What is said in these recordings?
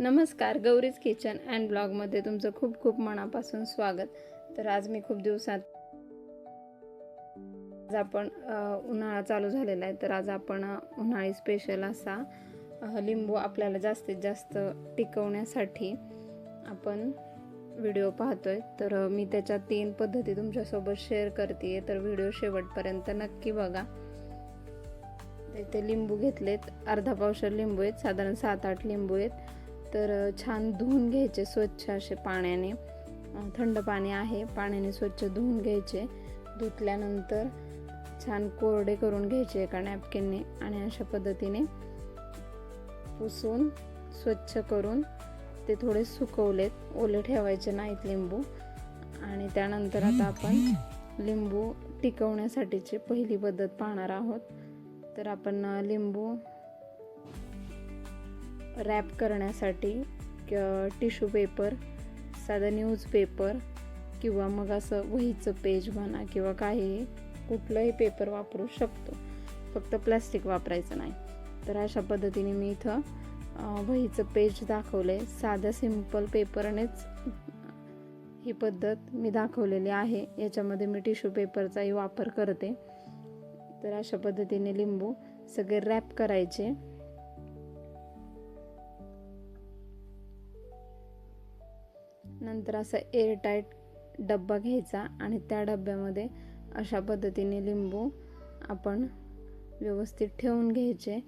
नमस्कार गौरीज kitchen and ब्लॉगमध्ये तुमचं खूप खूप मनापासून स्वागत. तर आज मी खूप दिवसात आज आपण उन्हाळा चालू झालेला आहे तर आज आपण उन्हाळी स्पेशल असा लिंबू आपल्याला जास्तीत जास्त टिकवण्यासाठी आपण व्हिडिओ पाहतोय. तर मी त्याच्या तीन पद्धती तुमच्यासोबत शेअर करते तर व्हिडिओ शेवटपर्यंत नक्की बघा. ते लिंबू घेतलेत. अर्धा पावशर लिंबू आहेत साधारण सात आठ लिंबू आहेत. तर छान धुवून घ्यायचे स्वच्छ असे पाण्याने. थंड पाणी आहे पाण्याने स्वच्छ धुवून घ्यायचे. धुतल्यानंतर छान कोरडे करून घ्यायचे एका नॅपकिनने आणि अशा पद्धतीने पुसून स्वच्छ करून ते थोडे सुकवलेत. ओले ठेवायचे नाहीत लिंबू. आणि त्यानंतर आता आपण लिंबू टिकवण्यासाठीची पहिली पद्धत पाहणार आहोत. तर आपण लिंबू रॅप करण्यासाठी टिश्यू पेपर साधं न्यूजपेपर किंवा मग असं वहीचं पेज म्हणा किंवा काही कुठलंही पेपर वापरू शकतो. फक्त प्लॅस्टिक वापरायचं नाही. तर अशा पद्धतीने मी इथं वहीचं पेज दाखवलं आहे साध्या सिंपल पेपरनेच ही पद्धत मी दाखवलेली आहे. याच्यामध्ये मी टिश्यू पेपरचाही वापर करते. तर अशा पद्धतीने लिंबू सगळे रॅप करायचे. नंतर असा एअरटाईट डब्बा घ्यायचा आणि त्या डब्यामध्ये अशा पद्धतीने लिंबू आपण व्यवस्थित ठेवून घ्यायचे.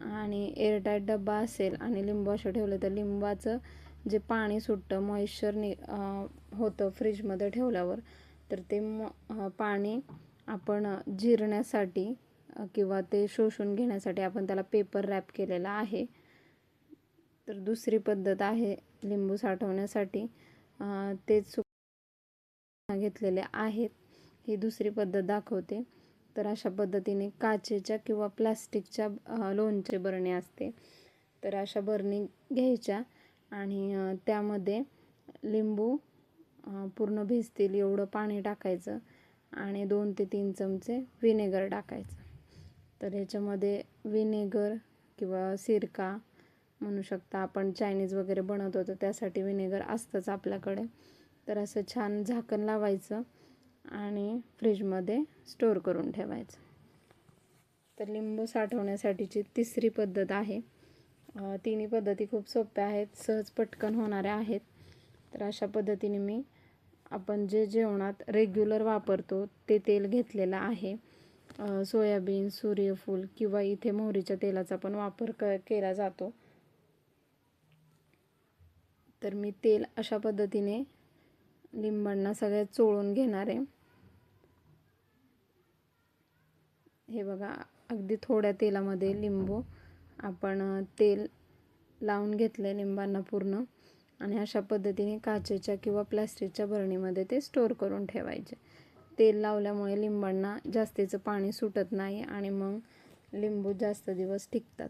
आणि एअरटाईट डब्बा असेल आणि लिंबू असं ठेवलं तर लिंबाचं जे पाणी सुटतं मॉइश्चर नि होतं फ्रीजमध्ये ठेवल्यावर तर ते म पाणी आपण जिरण्यासाठी किंवा ते शोषून घेण्यासाठी आपण त्याला पेपर रॅप केलेला आहे. तर दुसरी पद्धत आहे लिंबू साठवण्यासाठी. तेच सु घेतलेले आहेत ही दुसरी पद्धत दाखवते. तर अशा पद्धतीने काचेच्या किंवा प्लास्टिकच्या लोणचे बरणी असते. तर अशा बरणी घ्यायच्या आणि त्यामध्ये लिंबू पूर्ण भिजतील एवढं पाणी टाकायचं आणि दोन ते तीन चमचे विनेगर टाकायचं. तर ह्याच्यामध्ये विनेगर किंवा सिरका म्हणू शकता. आपण चायनीज वगैरे बनवतो तर त्यासाठी व्हिनेगर असतंच आपल्याकडे. तर असं छान झाकण लावायचं आणि फ्रीजमध्ये स्टोअर करून ठेवायचं. तर लिंबू साठवण्यासाठीची तिसरी पद्धत आहे. तिन्ही पद्धती खूप सोप्या आहेत सहज पटकन होणाऱ्या आहेत. तर अशा पद्धतीने मी आपण जे जेवणात रेग्युलर वापरतो ते तेल घेतलेलं आहे. सोयाबीन सूर्यफूल किंवा इथे मोहरीच्या तेलाचा पण वापर क केला जातो. तर मी तेल अशा पद्धतीने लिंबांना सगळ्या चोळून घेणार आहे. हे बघा अगदी थोड्या तेलामध्ये लिंबू आपण तेल लावून घेतलं लिंबांना पूर्ण आणि अशा पद्धतीने काचेच्या किंवा प्लॅस्टिकच्या बरणीमध्ये ते स्टोअर करून ठेवायचे. तेल लावल्यामुळे लिंबांना जास्तीचं पाणी सुटत नाही आणि मग लिंबू जास्त दिवस टिकतात.